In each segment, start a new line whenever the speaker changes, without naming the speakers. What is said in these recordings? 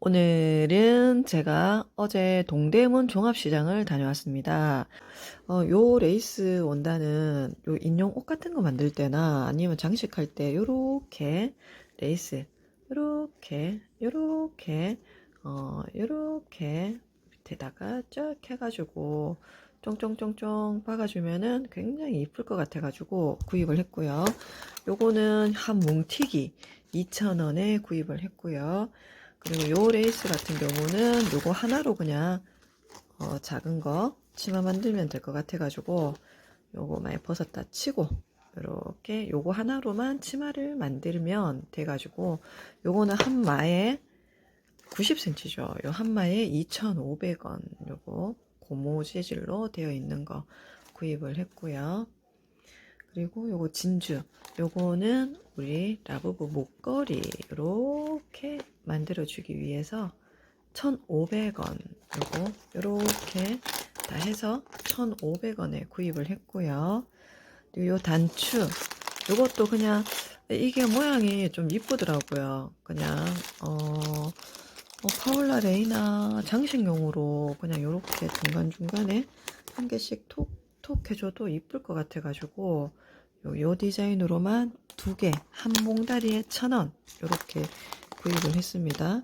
오늘은 제가 어제 동대문 종합시장을 다녀왔습니다. 어, 요 레이스 원단은 요 인용 옷 같은 거 만들 때나 아니면 장식할 때 요렇게 레이스 요렇게 요렇게 어 요렇게 밑에다가 쫙 해가지고 쫑쫑쫑쫑 박아주면은 굉장히 이쁠 것 같아가지고 구입을 했고요. 요거는 한 뭉티기 2,000원에 구입을 했고요. 그리고 요 레이스 같은 경우는 요거 하나로 그냥 어, 작은 거 치마 만들면 될 것 같아 가지고 요거 많이 벗었다 치고 이렇게 요거 하나로만 치마를 만들면 돼 가지고 요거는 한 마에 90cm죠. 요 한 마에 2,500원 요거 고무 재질로 되어 있는 거 구입을 했고요. 그리고 요거 진주 요거는 우리 라부부 목걸이 이렇게 만들어 주기 위해서 1,500원 요거 요렇게 다 해서 1,500원에 구입을 했고요. 그리고 요 단추 요것도 그냥 이게 모양이 좀 이쁘더라고요. 그냥 어, 어, 파울라 레이나 장식용으로 그냥 요렇게 중간중간에 한 개씩 톡톡 해줘도 이쁠 것 같아 가지고 요, 요 디자인으로만 두 개, 한 몽다리에 천 원, 요렇게 구입을 했습니다.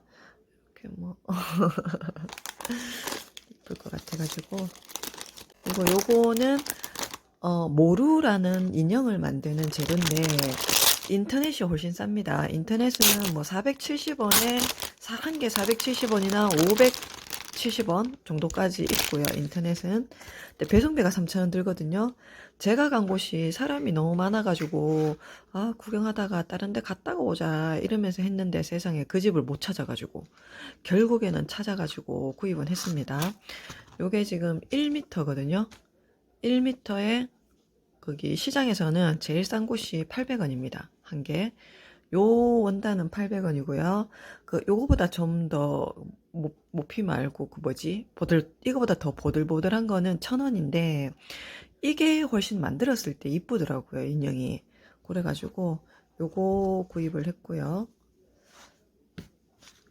이렇게 뭐, 이쁠 것 같아가지고. 그리고 요거는, 어, 모루라는 인형을 만드는 재료인데, 인터넷이 훨씬 쌉니다. 인터넷은 뭐 470원에 한 개 470원이나 570원 정도까지 있고요. 인터넷은. 근데 배송비가 3,000원 들거든요. 제가 간 곳이 사람이 너무 많아가지고 아 구경하다가 다른 데 갔다가 오자 이러면서 했는데 세상에 그 집을 못 찾아가지고 결국에는 찾아가지고 구입은 했습니다. 요게 지금 1m거든요. 1m에 거기 시장에서는 제일 싼 곳이 800원입니다. 한 개. 요 원단은 800원이고요. 그 요거보다 좀 더 모피 말고 그 뭐지? 보들 이거보다 더 보들보들한 거는 1000원인데 이게 훨씬 만들었을 때 이쁘더라고요, 인형이. 그래가지고 요거 구입을 했고요.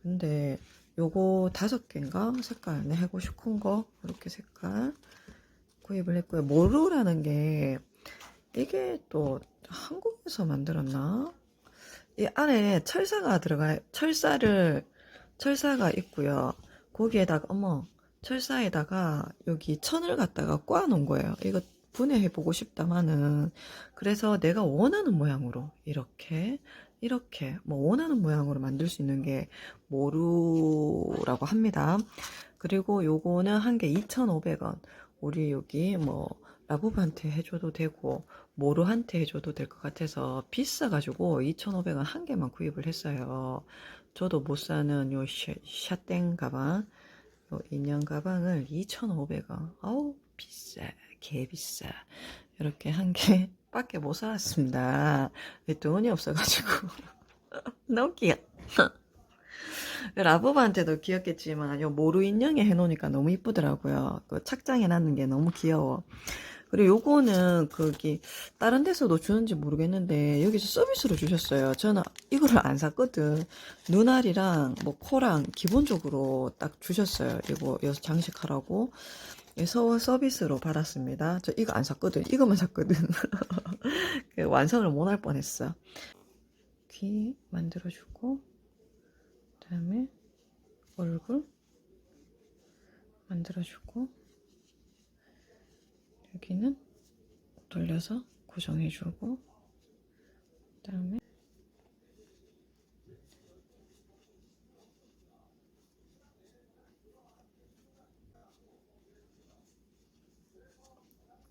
근데 요거 다섯 개인가 색깔 내 하고 싶은 거 이렇게 색깔 구입을 했고요. 모루라는 게 이게 또 한국에서 만들었나? 이 안에 철사가 들어가 철사를 철사가 있고요. 거기에다가 어머 철사에다가 여기 천을 갖다가 꽈 놓은 거예요. 이거 분해해 보고 싶다마는 그래서 내가 원하는 모양으로 이렇게 이렇게 뭐 원하는 모양으로 만들 수 있는 게 모루라고 합니다. 그리고 요거는 한 개 2,500원. 우리 여기 뭐 라부부한테 해줘도 되고 모루한테 해줘도 될 것 같아서 비싸가지고 2,500원 한 개만 구입을 했어요. 저도 못 사는 요 샤, 땡 가방, 요 인형 가방을 2,500원. 아우 비싸, 개 비싸. 이렇게 한 개 밖에 못 사왔습니다. 돈이 없어가지고 너무 귀여. 라부부한테도 귀엽겠지만 요 모루 인형에 해놓으니까 너무 이쁘더라고요. 그 착장해놨는 게 너무 귀여워. 그리고 요거는 거기 다른 데서도 주는지 모르겠는데 여기서 서비스로 주셨어요. 저는 이거를 안 샀거든. 눈알이랑 뭐 코랑 기본적으로 딱 주셨어요. 이거 여기서 장식하라고. 그래서 서비스로 받았습니다. 저 이거 안 샀거든. 이거만 샀거든. 그 완성을 못 할 뻔했어. 귀 만들어주고 그 다음에 얼굴 만들어주고 여기는 돌려서 고정해주고 그 다음에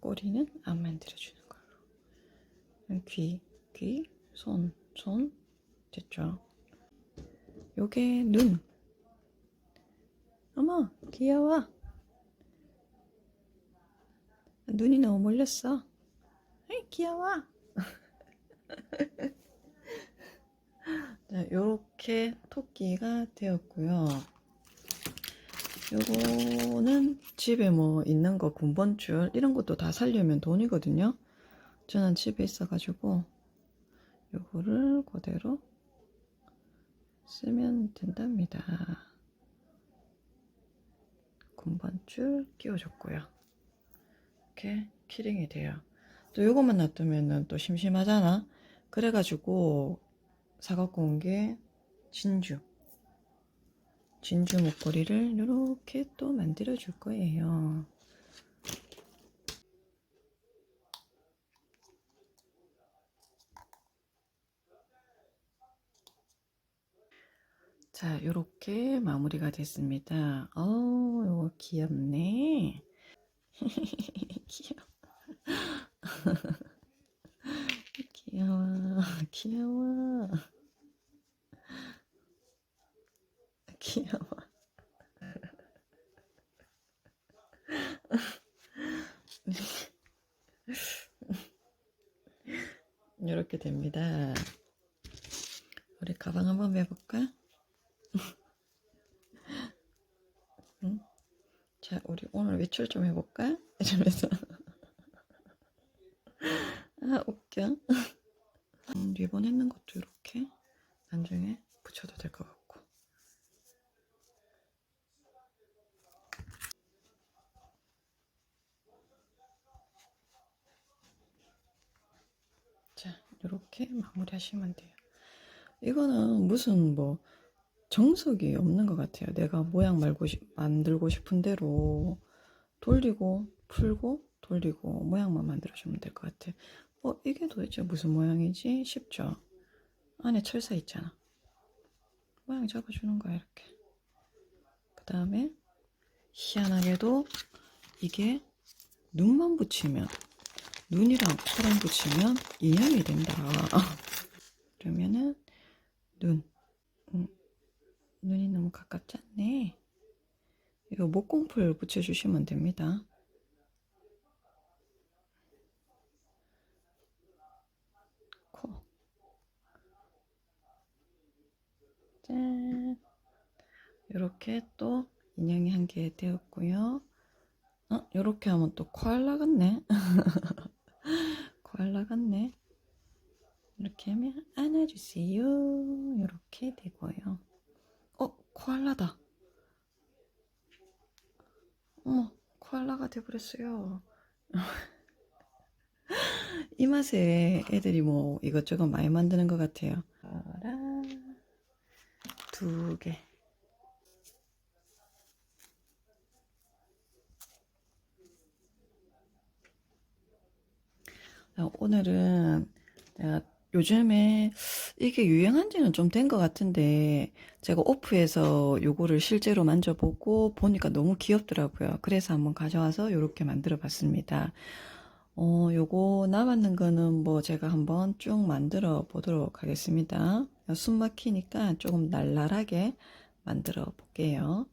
꼬리는 안 만들어주는 걸로. 귀, 귀, 손, 손 됐죠? 요게 눈. 어머 귀여워 눈이 너무 몰렸어. 아이, 귀여워. 자, 요렇게 토끼가 되었고요. 요거는 집에 뭐 있는 거 군번줄 이런 것도 다 살려면 돈이거든요. 저는 집에 있어가지고 요거를 그대로 쓰면 된답니다. 한번줄 끼워줬고요. 이렇게 키링이 돼요. 또 요것만 놔두면은 또 심심하잖아. 그래가지고 사갖고 온 게 진주. 진주 목걸이를 이렇게 또 만들어 줄 거예요. 자, 요렇게 마무리가 됐습니다. 어우, 요거 귀엽네. 귀여워. 귀여워. 귀여워. 귀여워. 이렇게 됩니다. 우리 가방 한번 매볼까? 응? 자, 우리 오늘 외출 좀 해볼까? 이러면서. 아, 웃겨. 음, 리본 했는 것도 이렇게 나중에 붙여도 될 것 같고. 자, 이렇게 마무리 하시면 돼요. 이거는 무슨 뭐 정석이 없는 것 같아요. 내가 모양 말고 싶- 만들고 싶은 대로 돌리고 풀고 돌리고 모양만 만들어주면 될 것 같아. 어, 이게 도대체 무슨 모양이지? 싶죠? 안에 철사 있잖아. 모양 잡아주는 거야, 이렇게. 그 다음에 희한하게도 이게 눈만 붙이면 눈이랑 코랑 붙이면 인형이 된다. 그러면은 눈 음, 눈이 너무 가깝지 않네. 이거 목공풀 붙여주시면 됩니다. 코. 짠. 이렇게 또 인형이 한 개 되었고요. 어, 이렇게 하면 또 코알라 같네. 코알라 같네. 이렇게 하면 안아주세요. 이렇게 되고요. 어, 코알라다. 어머, 코알라가 돼버렸어요. 이 맛에 애들이 뭐 이것저것 많이 만드는 것 같아요. 하나, 두 개. 아, 오늘은 내가 요즘에 이게 유행한 지는 좀 된 것 같은데 제가 오프해서 요거를 실제로 만져보고 보니까 너무 귀엽더라고요. 그래서 한번 가져와서 요렇게 만들어 봤습니다. 어, 요거 남았는 거는 뭐 제가 한번 쭉 만들어 보도록 하겠습니다. 숨 막히니까 조금 날랄하게 만들어 볼게요.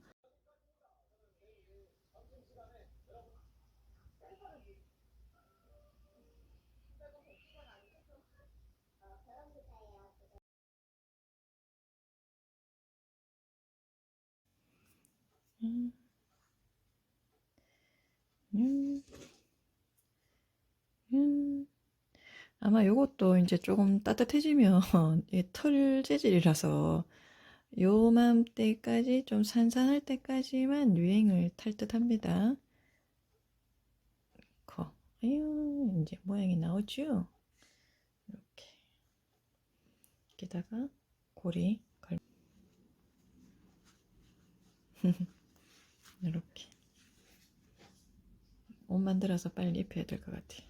아마 요것도 이제 조금 따뜻해지면 털 재질이라서 요맘때까지 좀 산산할 때까지만 유행을 탈 듯합니다. 거. 아유, 이제 모양이 나오죠? 이렇게. 여기다가 고리 걸. 이렇게. 옷 만들어서 빨리 입혀야 될 것 같아요.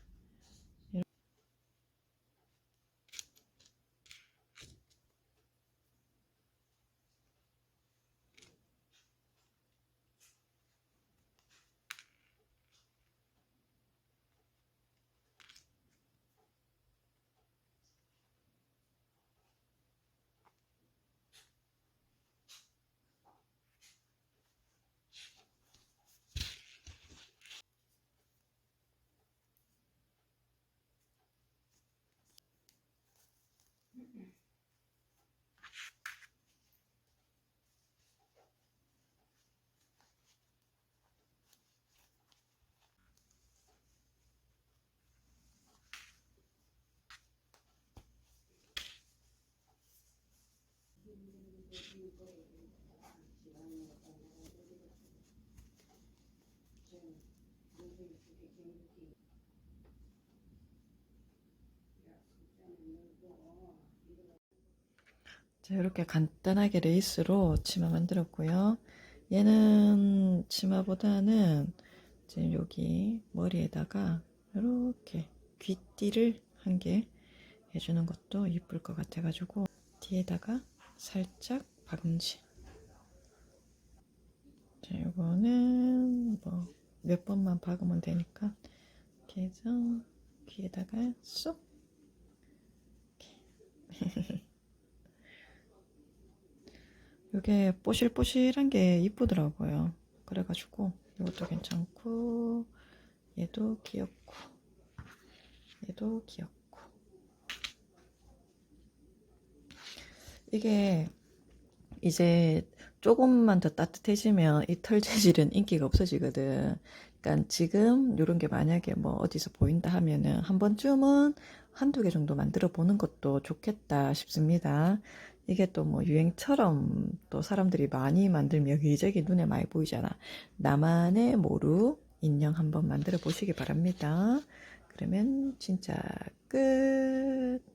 자, 이렇게 간단하게 레이스로 치마 만들었고요. 얘는 치마보다는 지금 여기 머리에다가 이렇게 귀띠를 한 개 해주는 것도 이쁠 것 같아가지고 뒤에다가 살짝 박음질. 자, 이거는 뭐 몇 번만 박으면 되니까 이렇게 해서 귀에다가 쏙 이게 뽀실뽀실한 게 이쁘더라고요. 그래가지고 이것도 괜찮고 얘도 귀엽고 얘도 귀엽고 이게 이제 조금만 더 따뜻해지면 이 털 재질은 인기가 없어지거든. 그러니까 지금 이런 게 만약에 뭐 어디서 보인다 하면은 한 번쯤은 한두 개 정도 만들어 보는 것도 좋겠다 싶습니다. 이게 또 뭐 유행처럼 또 사람들이 많이 만들면 여기저기 눈에 많이 보이잖아. 나만의 모루 인형 한번 만들어 보시기 바랍니다. 그러면 진짜 끝.